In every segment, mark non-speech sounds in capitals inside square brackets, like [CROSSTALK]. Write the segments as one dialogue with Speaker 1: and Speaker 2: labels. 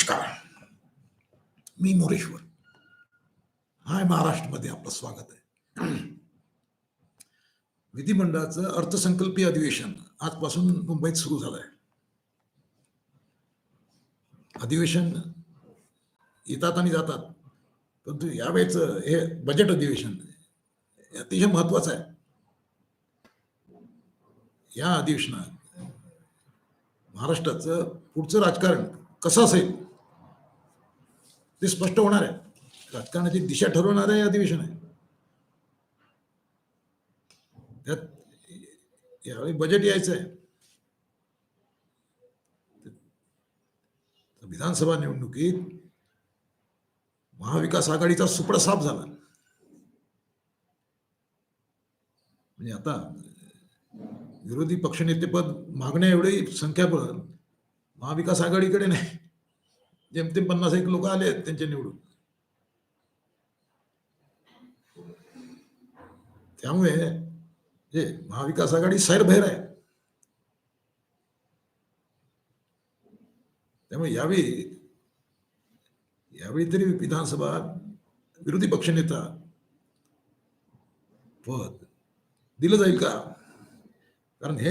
Speaker 1: नमस्कार. मी मोरेश्वर. हाय महाराष्ट्रमध्ये आपलं स्वागत आहे. विधिमंडळाचं अर्थसंकल्पीय अधिवेशन आजपासून मुंबईत सुरू झालं आहे अधिवेशन येतात आणि जातात. परंतु यावेळेच हे बजेट अधिवेशन अतिशय महत्वाचं आहे. या अधिवेशनात महाराष्ट्राचं पुढचं राजकारण कसं असेल? ते स्पष्ट होणार आहे. राजकारणाची दिशा ठरवणारं हे अधिवेशन आहे त्यात यावेळी बजेट यायचं आहे. विधानसभा निवडणुकीत महाविकास आघाडीचा सुपडा साफ झाला. म्हणजे आता विरोधी पक्षनेतेपद मागण्या एवढी संख्याबळ महाविकास आघाडीकडे नाही. जेमतेम पन्नास एक लोक आले आहेत निवडून. त्यामुळे महाविकास आघाडी सैरभैर आहे. त्यामुळे यावेळी यावेळी तरी विधानसभा विरोधी पक्षनेता पद दिलं जाईल का? कारण हे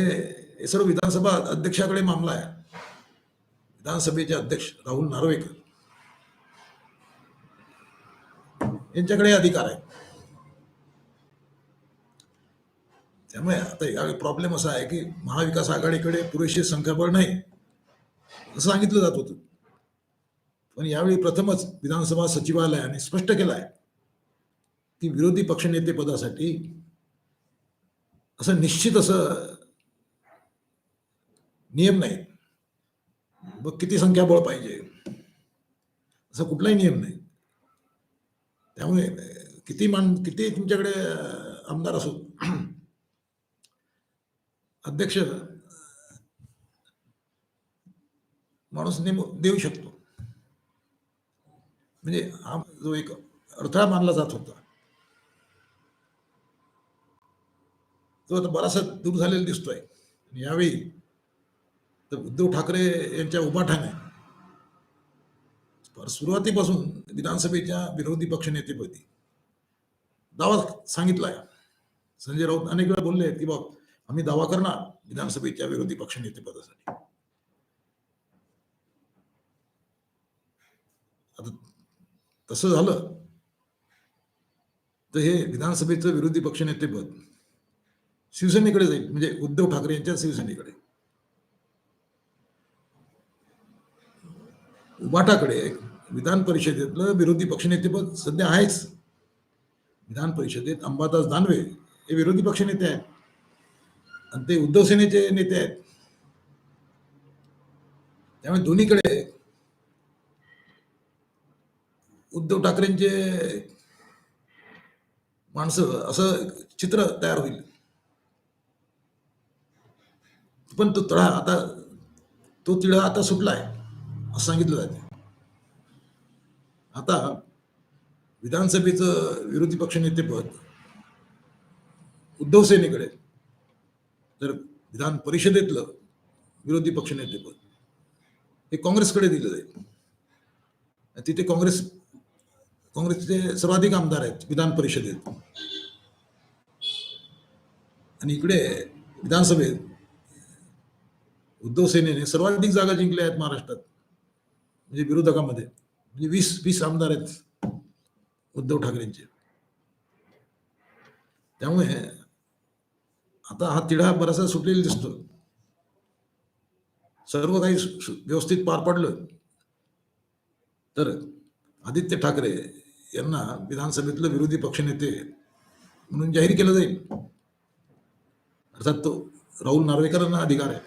Speaker 1: हे सर्व विधानसभा अध्यक्षाकडे मामला आहे. विधानसभेचे अध्यक्ष राहुल नार्वेकर. यांच्याकडे अधिकार आहे त्यामुळे आता यावेळी प्रॉब्लेम असा आहे की महाविकास आघाडीकडे पुरेसे संख्याबळ नाही असं सांगितलं जात होतं. पण यावेळी प्रथमच विधानसभा सचिवालयाने स्पष्ट केलं आहे की विरोधी पक्षनेते पदासाठी असं निश्चित असं नियम नाही. मग किती संख्याबळ पाहिजे? असं कुठलाही नियम नाही. त्यामुळे किती मान किती तुमच्याकडे आमदार असो [CLEARS THROAT] अध्यक्ष माणूस नेम देऊ शकतो. म्हणजे हा जो एक अडथळा मानला जात होता. तो आता बराचसा दूर झालेला दिसतोय. यावेळी तर उद्धव ठाकरे यांच्या उभाठाने. सुरुवातीपासून विधानसभेच्या विरोधी पक्षनेतेपदी दावा सांगितलाय. संजय राऊत अनेक वेळा बोलले की बाब आम्ही दावा करणार विधानसभेच्या विरोधी पक्षनेतेपदासाठी आता तसं झालं तर हे विधानसभेचं विरोधी पक्षनेतेपद शिवसेनेकडे जाईल म्हणजे उद्धव ठाकरे यांच्या शिवसेनेकडे. वाटाकडे विधान परिषदेतलं विरोधी पक्षनेतेपद सध्या आहेच. विधान परिषदेत अंबादास दानवे हे विरोधी पक्षनेते आहेत. आणि ते उद्धव सेनेचे नेते आहेत. त्यामुळे दोन्हीकडे उद्धव ठाकरेंचे माणसं असं चित्र तयार होईल. पण तो तळा आता तो तिळा आता सुटलाय असं सांगितलं जाते. आता विधानसभेचं विरोधी पक्षनेतेपद उद्धव सेनेकडे तर विधान परिषदेतलं विरोधी पक्षनेतेपद हे काँग्रेसकडे दिलं जाईल. तिथे काँग्रेस काँग्रेसचे सर्वाधिक आमदार आहेत विधान परिषदेत आणि इकडे विधानसभेत उद्धव सेनेने सर्वाधिक जागा जिंकल्या आहेत महाराष्ट्रात. म्हणजे विरोधकामध्ये. म्हणजे वीस वीस आमदार आहेत उद्धव ठाकरेंचे. त्यामुळे आता हा तिढा बराचसा सुटलेला दिसतो सर्व काही व्यवस्थित पार पडलं तर आदित्य ठाकरे यांना विधानसभेतलं विरोधी पक्षनेते म्हणून जाहीर केलं जाईल. अर्थात तो राहुल नार्वेकरांना अधिकार आहे.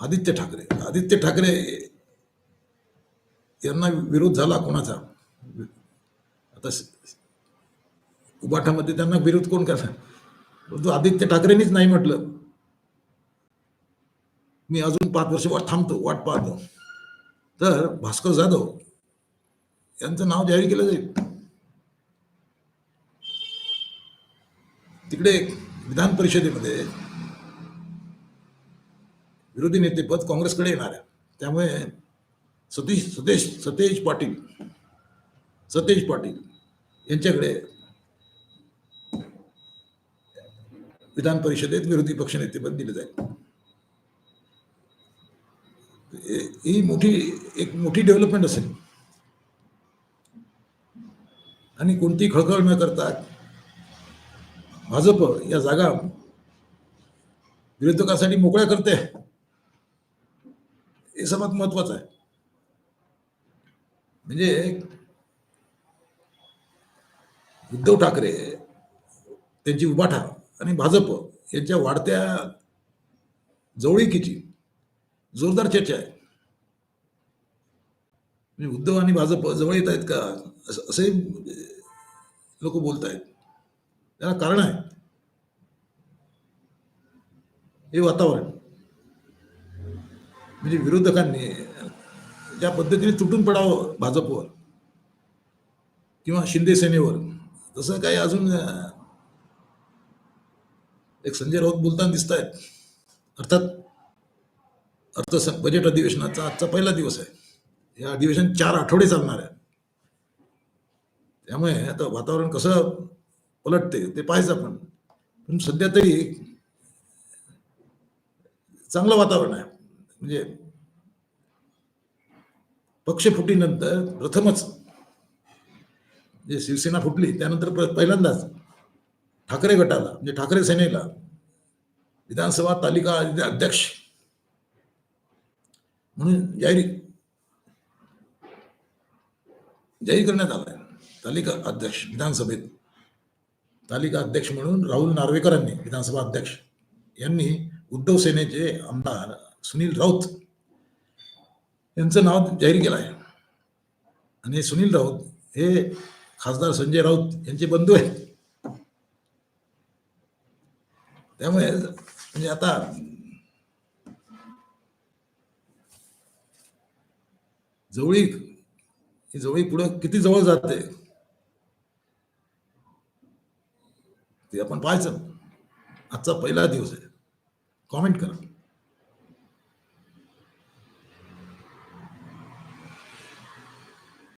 Speaker 1: आदित्य ठाकरे. आदित्य ठाकरे यांना विरोध झाला कोणाचा? आता उबाठामध्ये त्यांना विरोध कोण करणार? परंतु आदित्य ठाकरेंनीच नाही म्हटलं. मी अजून पाच वर्ष वाट थांबतो वाट पाहतो. तर भास्कर जाधव यांचं नाव जाहीर केलं जाईल. तिकडे विधान परिषदेमध्ये विरोधी नेतेपद काँग्रेसकडे येणार आहे. त्यामुळे सतीश सतेश सतेज पाटील सतेज पाटील यांच्याकडे विधान परिषदेत विरोधी पक्षनेतेपद दिले जाईल. ही मोठी एक मोठी डेव्हलपमेंट असेल. आणि कोणती खळखळ न करता भाजप या जागा विरोधकासाठी मोकळ्या करते. हे सर्वात महत्वाचं आहे. म्हणजे उद्धव ठाकरे त्यांची उभाठा आणि भाजप यांच्या वाढत्या जवळीकीची जोरदार चर्चा आहे. म्हणजे उद्धव आणि भाजप जवळ येत आहेत का? असे म्हणजे लोक बोलत आहेत. त्याला कारण आहे. हे वातावरण. म्हणजे विरोधकांनी ज्या पद्धतीने तुटून पडावं भाजपवर किंवा शिंदे सेनेवर तसं काही अजून एक संजय राऊत बोलताना दिसत आहेत अर्थात अर्थ बजेट अधिवेशनाचा आजचा पहिला दिवस आहे. हे अधिवेशन चार आठवडे चालणार आहे. त्यामुळे आता वातावरण कसं पलटते ते पाहायचं आपण. पण सध्या तरी चांगलं वातावरण आहे. म्हणजे पक्ष फुटीनंतर प्रथमच जे शिवसेना फुटली त्यानंतर पहिल्यांदाच ठाकरे गटाला म्हणजे ठाकरे सेनेला विधानसभा तालिका अध्यक्ष म्हणून जाहीर जाहीर करण्यात आलाय. तालिका अध्यक्ष विधानसभेत तालिका अध्यक्ष म्हणून राहुल नार्वेकरांनी विधानसभा अध्यक्ष यांनी उद्धव सेनेचे आमदार सुनील राऊत यांचं नाव जाहीर केलं आहे. आणि सुनील राऊत हे खासदार संजय राऊत यांचे बंधू आहेत. त्यामुळे म्हणजे आता जवळीक ही जवळीक पुढं किती जवळ जाते ते आपण पाहायचं. आजचा पहिला दिवस आहे. कॉमेंट करा.